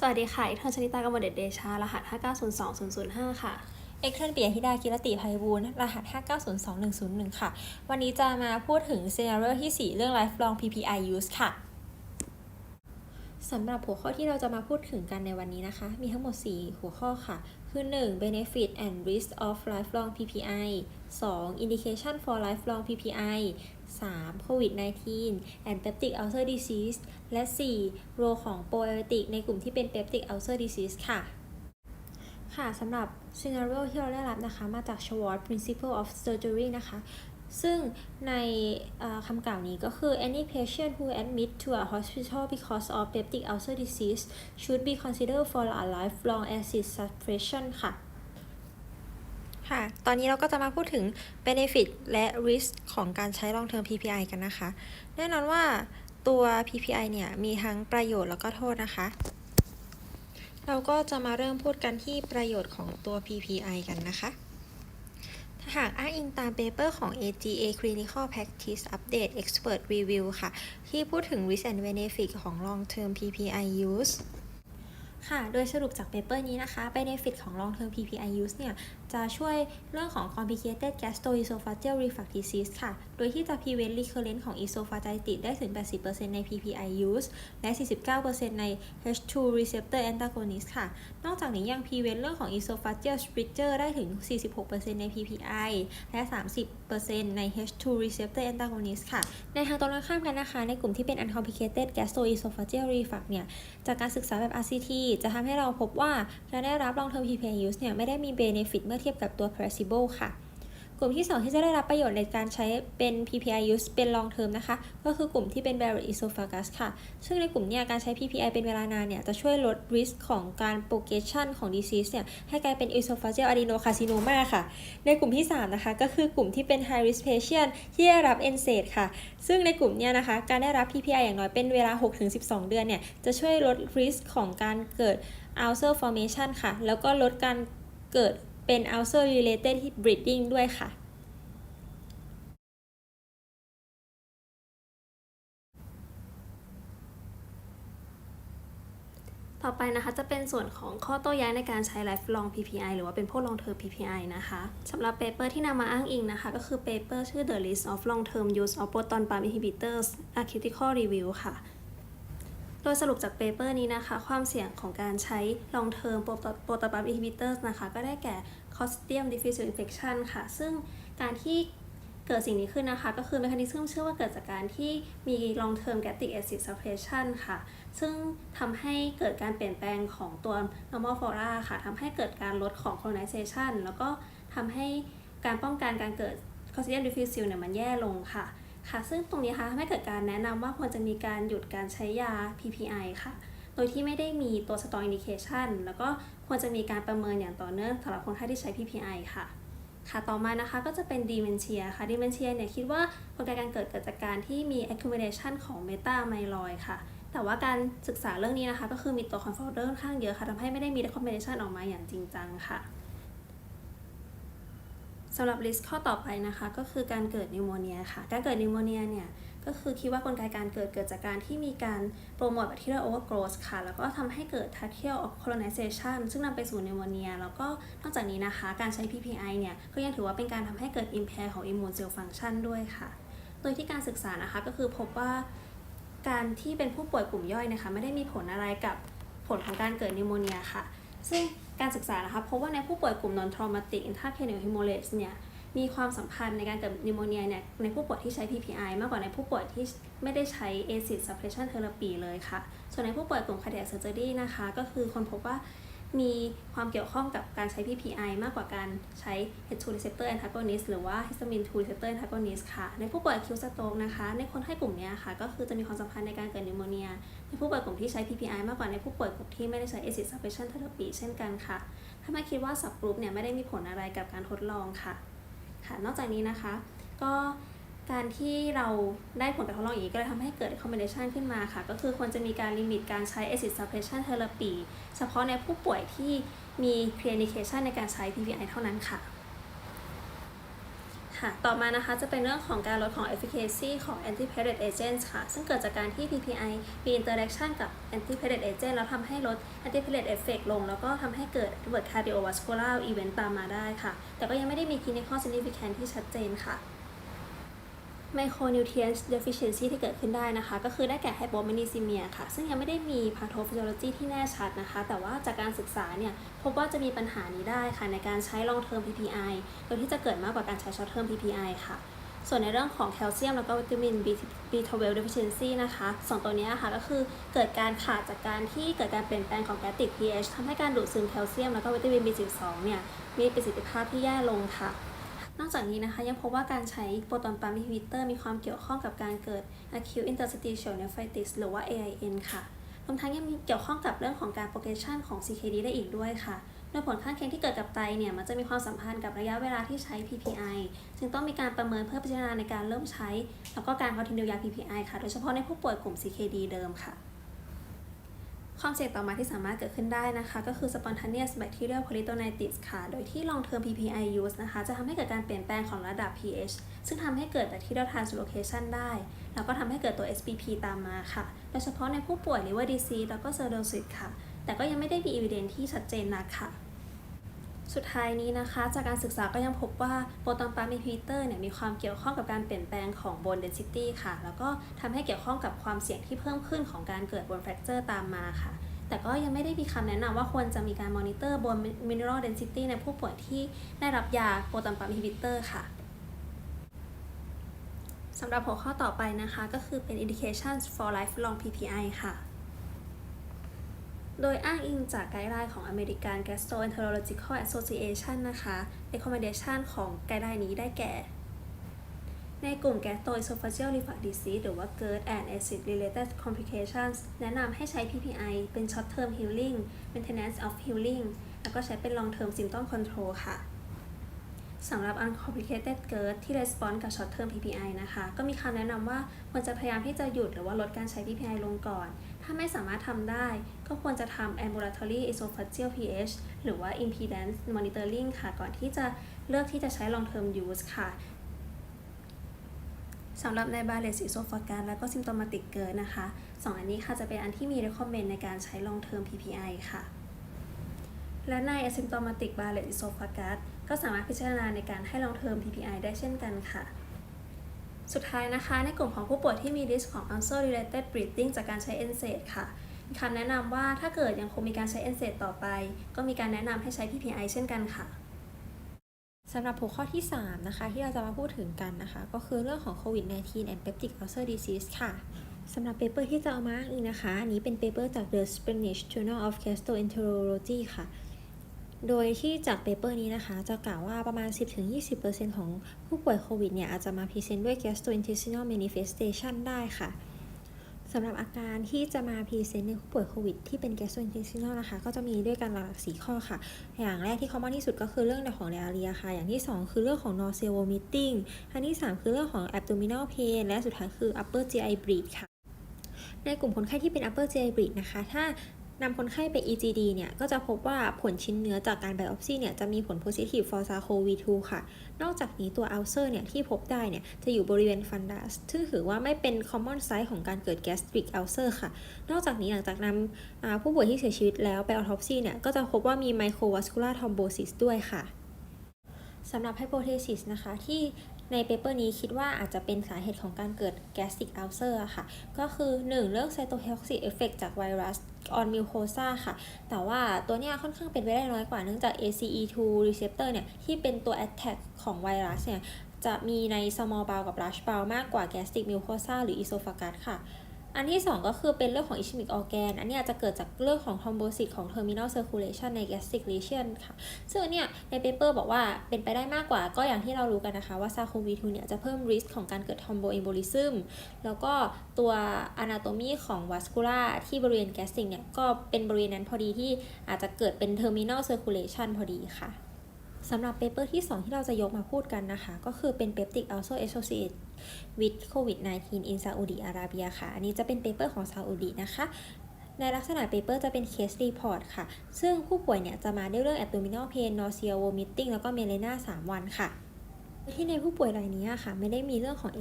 สวัสดีค่ะอีกท่านชนิตากมลเดชเดชารหัส 5902005 ค่ะ เอ็กเทรนเปียธิดากิรติภัยบูลย์รหัส 5902101 ค่ะ วันนี้จะมาพูดถึง scenario ที่ 4 เรื่อง lifelong PPI use ค่ะ สำหรับหัวข้อที่เราจะมาพูดถึงกันในวันนี้นะคะ มีทั้งหมด 4 หัวข้อค่ะ คือ 1. benefit and risk of lifelong PPI 2. indication for lifelong PPI 3. COVID-19 and peptic ulcer disease และ 4. role ของ probiotic ในกลุ่มที่เป็น peptic ulcer disease ค่ะ ค่ะสำหรับ scenario ที่เราได้รับนะคะ มาจาก Schwartz principle of surgery นะคะ ซึ่งในคำกล่าวนี้ก็คือ any patient who admit to a hospital because of peptic ulcer disease should be considered for a lifelong acid suppression ค่ะค่ะ ตอนนี้เราก็จะมาพูดถึง benefit และ risk ของการใช้ long term PPI กันนะคะ แน่นอนว่าตัว PPI เนี่ย มีทั้งประโยชน์แล้วก็โทษนะคะ เราก็จะมาเริ่มพูดกันที่ประโยชน์ของตัว PPI กันนะคะ หากอ้างอิงตามเปเปอร์ของ AGA Clinical Practice Update Expert Review ค่ะ ที่พูดถึง risk and benefit ของ long term PPI use ค่ะ โดยสรุปจากเปเปอร์นี้นะคะ benefit ของ long term PPI use เนี่ยจะช่วยเรื่องของ complicated gastroesophageal reflux disease ค่ะ โดยที่จะ prevent recurrence ของ esophagitis ได้ถึง 80%ใน PPI use และ 49%ใน H2 receptor antagonist ค่ะ นอกจากนี้ยัง prevent เรื่องของ esophageal stricture ได้ถึง 46%ใน PPI และ 30%ใน H2 receptor antagonist ค่ะ ในทางตรงกันข้ามกันนะคะ ในกลุ่มที่เป็น uncomplicated gastroesophageal reflux เนี่ย จากการศึกษาแบบ RCT จะทำให้เราพบว่าการได้รับ long term PPI use เนี่ยไม่ได้มี benefit เมื่อเทียบกับตัว placebo ค่ะ กลุ่มที่ 2 ที่จะได้รับประโยชน์ในการใช้เป็น PPI use เป็น long term นะคะ ก็คือกลุ่มที่เป็น Barrett esophagus ค่ะ ซึ่งในกลุ่มเนี้การใช้ PPI เป็นเวลานานเนี่ย จะช่วยลด risk ของการ progression ของ disease เนี่ย ให้กลายเป็น esophageal adenocarcinoma ค่ะ ในกลุ่มที่ 3 นะคะ ก็คือกลุ่มที่เป็น high risk patient ที่ได้รับ NSAID ค่ะ ซึ่งในกลุ่มเนี้ยนะคะ การได้รับ PPI อย่างน้อยเป็นเวลา 6-12 เดือนเนี่ย จะช่วยลด risk ของการเกิด ulcer formation ค่ะ แล้วก็ลดการเกิด เป็น ulcer related bleeding ด้วยค่ะ ต่อไปนะคะจะเป็นส่วนของข้อโต้แย้งในการใช้ lifelong PPI หรือว่าเป็นพวก long term PPI นะคะสำหรับเปเปอร์ที่นำมาอ้างอิงนะคะ ก็คือเปเปอร์ชื่อ the list of long term use of proton pump inhibitors a critical review ค่ะ โดยสรุปจากเปเปอร์นี้นะคะ ความเสี่ยงของการใช้ long term proton pump inhibitors นะคะ ก็ได้แก่ clostridium diffuse infection ค่ะ ซึ่งการที่เกิดสิ่งนี้ขึ้นนะคะ ก็คือ mechanism เชื่อว่าเกิดจากการที่มี long term gastric acid suppression ค่ะ ซึ่งทำให้เกิดการเปลี่ยนแปลงของตัว normal flora ค่ะทำให้เกิดการลดของ colonization แล้วก็ทำให้การป้องกันการเกิด clostridium difficile เนี่ยมันแย่ลงค่ะ ค่ะ ซึ่งตรงนี้ค่ะทำให้เกิดการแนะนำว่าควรจะมีการหยุดการใช้ยา PPI ค่ะ โดยที่ไม่ได้มีตัว strong indication แล้วก็ควรจะมีการประเมินอย่างต่อเนื่องสำหรับคนไข้ที่ใช้ PPI ค่ะค่ะ ต่อมานะคะก็จะเป็น dementia ค่ะ dementia เนี่ยคิดว่ากลไกการเกิดเกิดจากการที่มี accumulation ของ beta amyloid ค่ะ แต่ว่าการศึกษาเรื่องนี้นะคะ ก็คือมีตัว confounder ค่อนข้างเยอะค่ะทำให้ไม่ได้มี recommendation ออกมาอย่างจริงจังค่ะ สำหรับ list ข้อต่อไปนะคะก็คือการเกิดนิวโมเนียค่ะ การเกิดนิวโมเนียเนี่ยก็คือคิดว่ากลไกการเกิดเกิดจากการที่มีการโปรโมท bacterial overgrowth ค่ะ แล้วก็ทำให้เกิด tracheal colonization ซึ่งนำไปสู่นิวโมเนีย แล้วก็นอกจากนี้นะคะ การใช้ PPI เนี่ยก็ยังถือว่าเป็นการทำให้เกิด impair ของ immune cell function ด้วยค่ะ โดยที่การศึกษานะคะก็คือพบว่าการที่เป็นผู้ป่วยกลุ่มย่อยนะคะ ไม่ได้มีผลอะไรกับผลของการเกิดนิวโมเนียค่ะ ซึ่ง การศึกษานะคะพบว่าในผู้ป่วยกลุ่ม non traumatic intracranial hemorrhage เนี่ยมีความสัมพันธ์ในการเกิดนิโมเนียเนี่ยในผู้ป่วยที่ใช้ PPI มากกว่าในผู้ป่วยที่ไม่ได้ใช้ acid suppression therapy เลยค่ะ ส่วนในผู้ป่วยกลุ่ม cardiac surgery นะคะ ก็คือคนพบว่า มีความเกี่ยวข้องกับการใช้ PPI มากกว่าการใช้ H2 receptor antagonist หรือว่า histamine 2 receptor antagonist ค่ะ ในผู้ป่วย acute stroke นะคะ ในคนไข้กลุ่มนี้ค่ะ ก็คือจะมีความสัมพันธ์ในการเกิดนิวโมเนีย ในผู้ป่วยกลุ่มที่ใช้ PPI มากกว่าในผู้ป่วยกลุ่มที่ไม่ได้ใช้ acid suppression therapy เช่นกันค่ะ ถ้าไม่คิดว่า subgroup เนี่ยไม่ได้มีผลอะไรกับการทดลองค่ะ ค่ะ นอกจากนี้นะคะ ก็ การที่เราได้ผลการทดลองอย่างนี้ก็เลยทำให้เกิด recommendation ขึ้นมาค่ะ ก็คือควรจะมีการลิมิตการใช้ acid suppression therapy เฉพาะในผู้ป่วยที่มี clear indication ในการใช้ PPI เท่านั้นค่ะค่ะค่ะ ต่อมานะคะจะเป็นเรื่องของการลดของ efficacy ของ antiplatelet agents ค่ะ ซึ่งเกิดจากการที่ PPI มี interaction กับ antiplatelet agent แล้วทำให้ลด antiplatelet effect ลง แล้วก็ทำให้เกิด adverse cardiovascular event ตามมาได้ค่ะ แต่ก็ยังไม่ได้มี clinical significance ที่ชัดเจนค่ะ micronutrient deficiency ที่เกิดขึ้นได้นะคะ ก็คือได้แก่ hypomagnesemia ค่ะ ซึ่งยังไม่ได้มี pathophysiology ที่แน่ชัดนะคะ แต่ว่าจากการศึกษาเนี่ย พบว่าจะมีปัญหานี้ได้ค่ะ ในการใช้ long term PPI โดยที่จะเกิดมากกว่าการใช้ short term PPI ค่ะ ส่วนในเรื่องของแคลเซียมแล้วก็วิตามิน B12 deficiency นะคะสองตัวนี้ค่ะก็คือเกิดการขาดจากการที่เกิดการเปลี่ยนแปลงของ gastric pH ทำให้การดูดซึมแคลเซียมแล้วก็วิตามิน B12 เนี่ยมีประสิทธิภาพที่แย่ลงค่ะ อกจากนี้นะคะยังพบว่าการใช้โปรตอนปั๊มอินฮิบิเตอร์มีความเกี่ยวข้องกับการเกิด acute interstitial nephritis หรือว่า AIN ค่ะรวมทั้งยังมีเกี่ยวข้องกับเรื่องของการ progression ของ CKD ได้อีกด้วยค่ะ โดยผลข้างเคียงที่เกิดกับไตเนี่ยมันจะมีความสัมพันธ์กับระยะเวลาที่ใช้ PPI จึงต้องมีการประเมินเพื่อพิจารณาในการเริ่มใช้ แล้วก็การ continue ยา PPI ค่ะ โดยเฉพาะในผู้ป่วยกลุ่ม CKD เดิมค่ะ ความเสี่ยงต่อมาที่สามารถเกิดขึ้นได้นะคะ ก็คือ spontaneous bacterial peritonitis ค่ะ โดยที่ long term PPI use นะคะ จะทำให้เกิดการเปลี่ยนแปลงของระดับ pH ซึ่งทำให้เกิด bacterial translocation ได้ แล้วก็ทำให้เกิดตัว SPP ตามมาค่ะ โดยเฉพาะในผู้ป่วย liver disease แล้วก็ cirrhosis ค่ะ แต่ก็ยังไม่ได้มี evidence ที่ชัดเจนนักค่ะ สุดท้ายนี้นะคะ จากการศึกษาก็ยังพบว่าโปรตอนปั๊มอินฮิบิเตอร์เนี่ยมีความเกี่ยวข้องกับการเปลี่ยนแปลงของ bone density ค่ะ แล้วก็ทำให้เกี่ยวข้องกับความเสี่ยงที่เพิ่มขึ้นของการเกิด bone fracture ตามมาค่ะ แต่ก็ยังไม่ได้มีคำแนะนำว่าควรจะมีการมอนิเตอร์ bone mineral density ในผู้ป่วยที่ได้รับยาโปรตอนปั๊มอินฮิบิเตอร์ค่ะสำหรับหัวข้อต่อไปนะคะ ก็คือเป็น indications for lifelong PPI ค่ะ โดยอ้างอิงจากไกด์ไลน์ของ American Gastroenterological Association นะคะ recommendation ของไกด์ไลน์นี้ได้แก่ ในกลุ่ม gastroesophageal reflux disease หรือว่า GERD and acid related complications แนะนำให้ใช้ PPI เป็น short term healing maintenance of healing แล้วก็ใช้เป็น long term symptom control ค่ะสำหรับ uncomplicated GERD ที่ response กับ short term PPI นะคะ ก็มีคำแนะนำว่าควรจะพยายามที่จะหยุดหรือว่าลดการใช้ PPI ลงก่อน ถ้าไม่สามารถทำได้ ก็ควรจะทำ ambulatory esophageal pH หรือว่า impedance monitoring ค่ะ ก่อนที่จะเลือกที่จะใช้ long term use ค่ะสำหรับใน Barrett's esophagus แล้วก็ symptomatic GERD นะคะสองอันนี้ค่ะจะเป็นอันที่มี recommend ในการใช้ long term PPI ค่ะ และใน asymptomatic Barrett's esophagus ก็สามารถพิจารณาในการให้ long term PPI ได้เช่นกันค่ะ สุดท้ายนะคะ ในกลุ่มของผู้ป่วยที่มี risk ของ ulcer related bleeding จากการใช้ NSAID ค่ะมีคำแนะนำว่าถ้าเกิดยังคงมีการใช้ NSAID ต่อไป ก็มีการแนะนำให้ใช้ PPI เช่นกันค่ะสำหรับหัวข้อที่ 3 นะคะ ที่เราจะมาพูดถึงกันนะคะ ก็คือเรื่องของ COVID-19 and peptic ulcer disease ค่ะสำหรับเปเปอร์ที่จะเอามาอ้างอิงนะคะ อันนี้เป็นเปเปอร์จาก The Spanish Journal of Gastroenterology ค่ะ โดยที่จากเปเปอร์นี้นะคะ จะกล่าวว่าประมาณ 10-20%ของผู้ป่วยโควิดเนี่ยอาจจะมาพรีเซนต์ด้วย gastrointestinal manifestation ได้ค่ะสำหรับอาการที่จะมาพรีเซนต์ในผู้ป่วยโควิดที่เป็น gastrointestinal นะคะ ก็จะมีด้วยกันหลักๆ4ข้อค่ะ อย่างแรกที่ common ที่สุดก็คือเรื่องของ diarrhea ค่ะ อย่างที่ 2 คือเรื่องของ nausea vomiting อันที่ 3 คือเรื่องของ abdominal pain และสุดท้ายคือ upper GI bleed ค่ะ ในกลุ่มคนไข้ที่เป็น upper GI bleed นะคะ ถ้า นำคนไข้ไป EGD เนี่ย ก็จะพบว่าผลชิ้นเนื้อจากการ biopsy เนี่ย จะมีผล positive for SARS-CoV-2 ค่ะ นอกจากนี้ตัว ulcer เนี่ย ที่พบได้เนี่ย จะอยู่บริเวณ fundus ซึ่งถือว่าไม่เป็น common site ของการเกิด gastric ulcer ค่ะ นอกจากนี้หลังจากนำผู้ป่วยที่เสียชีวิตแล้วไป autopsy เนี่ย ก็จะพบว่ามี microvascular thrombosis ด้วยค่ะสำหรับ hypothesis นะคะที่ ในเปเปอร์นี้คิดว่าอาจจะเป็นสาเหตุของการเกิด gastric ulcer อะค่ะ ก็คือ 1 เรื่อง cytotoxic effect จากไวรัสออนมิลโคซาค่ะ แต่ว่าตัวเนี้ยค่อนข้างเป็นไปได้น้อยกว่าเนื่องจาก ACE2 receptor เนี่ย ที่เป็นตัว attack ของไวรัสเนี่ย จะมีใน small bowel กับ large bowel มากกว่า gastric mucosa หรือ esophagus ค่ะ อันที่ 2 ก็คือเป็นเรื่องของ ischemic organ อันนี้ยจจะเกิดจากเรื่องของ thrombosis ของ terminal circulation ใน gastric lesion ค่ะ ซึ่งเนี่ยในเปเปอร์บอกว่าเป็นไปได้มากกว่าก็อย่างที่เรารู้กันนะคะ ว่า SARS-CoV-2 เนี่ยจะเพิ่ม risk ของการเกิด thromboembolism แล้วก็ตัว anatomy ของ vascular ที่บริเวณ gastric เนี่ยก็เป็นบริเวณนั้นพอดีที่อาจจะเกิดเป็น terminal circulation พอดีค่ะสำหรับเปเปอร์ที่ 2 ที่เราจะยกมาพูดกันนะคะ ก็คือเป็น peptic ulcer associated with COVID-19 in Saudi Arabia ค่ะ อันนี้จะเป็นเปเปอร์ของซาอุดีนะคะในลักษณะเปเปอร์จะเป็น case report ค่ะ ซึ่งผู้ป่วยเนี่ยจะมาด้วยเรื่อง abdominal pain nausea vomiting แล้วก็ melena 3 วันค่ะ ที่ในผู้ป่วยรายนี้ค่ะ ไม่ได้มีเรื่องของ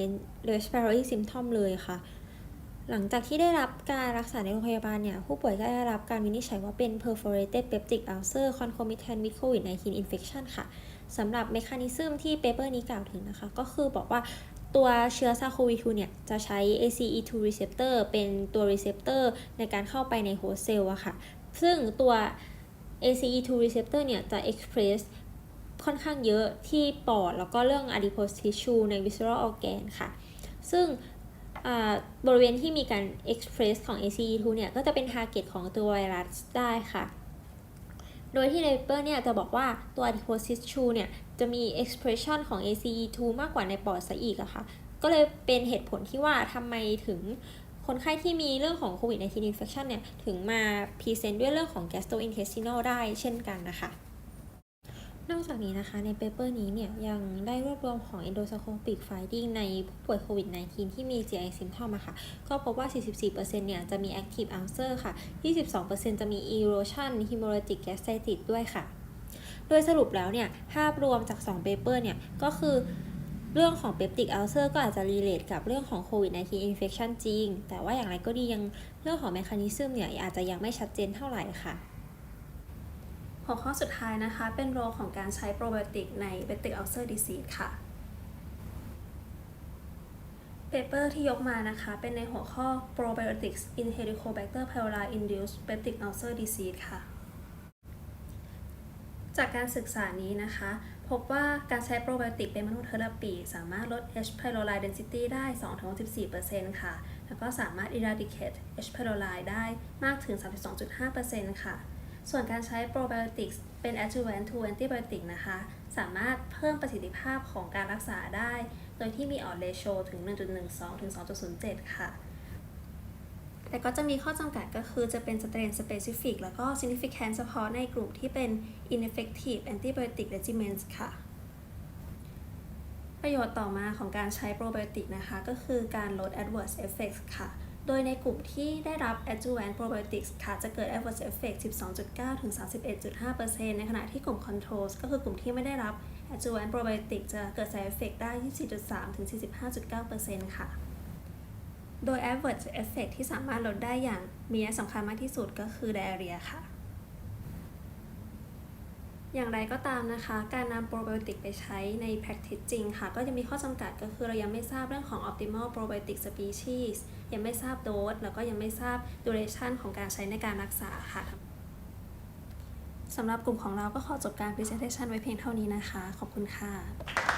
respiratory symptom เลยค่ะ หลังจากที่ได้รับการรักษาในโรงพยาบาลเนี่ย ผู้ป่วยก็ได้รับการวินิจฉัยว่าเป็น perforated peptic ulcer concomitant with COVID-19 infection ค่ะสำหรับเมคานิซึมที่เปเปอร์นี้กล่าวถึงนะคะ ก็คือบอกว่า ตัวเชื้อ SARS-CoV-2 เนี่ยจะใช้ ACE2 receptor เป็นตัว receptor ในการเข้าไปใน host cell อะค่ะ ซึ่งตัว ACE2 receptor เนี่ยจะ express ค่อนข้างเยอะที่ปอดแล้วก็เรื่อง adipose tissue ใน visceral organ ค่ะ ซึ่งบริเวณที่มีการ express ของ ACE2 เนี่ย ก็จะเป็น target ของตัวไวรัสได้ค่ะ โดยที่ในเปเปอร์เนี่ยจะบอกว่าตัว adipose tissue เนี่ยจะมี expression ของ ACE2 มากกว่าในปอดซะอีกอะค่ะ ก็เลยเป็นเหตุผลที่ว่าทำไมถึงคนไข้ที่มีเรื่องของโควิด -19 infection เนี่ย ถึงมาพรีเซนต์ด้วยเรื่องของ gastrointestinal ได้เช่นกันนะคะ นอกจากนี้นะคะในเปเปอร์นี้เนี่ยยังได้รวบรวมของ endoscopic finding ในผู้ป่วยโควิด -19 ที่มี GI symptom อะค่ะ ก็พบว่า 44%เนี่ยจะมี active ulcer ค่ะ 22%จะมี erosion hemorrhagic gastritis ด้วยค่ะ โดยสรุปแล้วเนี่ยภาพรวมจาก2เปเปอร์เนี่ยก็คือเรื่องของ peptic ulcer ก็อาจจะ relate กับเรื่องของ covid 19 infection จริง แต่ว่าอย่างไรก็ดียังเรื่องของ mechanism เนี่ยอาจจะยังไม่ชัดเจนเท่าไหร่ค่ะ หัวข้อสุดท้ายนะคะเป็นโรของการใช้โปรไบโอติกใน peptic ulcer disease ค่ะเปเปอร์ที่ยกมานะคะ เป็นในหัวข้อ probiotics in helicobacter pylori induced peptic ulcer disease ค่ะ จากการศึกษานี้นะคะ พบว่าการใช้โปรไบโอติกเป็นมนุษย์เทอราปี สามารถลด H. pylori density ได้ 2-14%ค่ะ แล้วก็สามารถ eradicate H. pylori ได้มากถึง 32.5%ค่ะ ส่วนการใช้โปรไบโอติกเป็น adjuvant to antibiotic นะคะ สามารถเพิ่มประสิทธิภาพของการรักษาได้ โดยที่มี odds ratio ถึง 1.12 ถึง 2.07 ค่ะ แต่ก็จะมีข้อจำกัดก็คือจะเป็น strain specific แล้วก็ significant เฉพาะในกลุ่มที่เป็น ineffective antibiotic regimens ค่ะประโยชน์ต่อมาของการใช้โปรไบโอติกนะคะ ก็คือการลด adverse effects ค่ะ โดยในกลุ่มที่ได้รับ adjuvant probiotics ค่ะจะเกิด adverse effect 12.9 ถึง 31.5%ในขณะที่กลุ่ม controls ก็คือกลุ่มที่ไม่ได้รับ adjuvant probiotics จะเกิด side effect ได้ 24.3 ถึง 45.9%ค่ะ โดย adverse effect ที่สามารถลดได้อย่างมีนัยสำคัญมากที่สุดก็คือ diarrhea ค่ะ อย่างไรก็ตามนะคะ การนำโปรไบโอติกไปใช้ใน practice จริงค่ะ ก็จะมีข้อจำกัดก็คือเรายังไม่ทราบเรื่องของ optimal probiotic species ยังไม่ทราบโดสแล้วก็ยังไม่ทราบ duration ของการใช้ในการรักษาค่ะสำหรับกลุ่มของเราก็ขอจบการ presentation ไว้เพียงเท่านี้นะคะ ขอบคุณค่ะ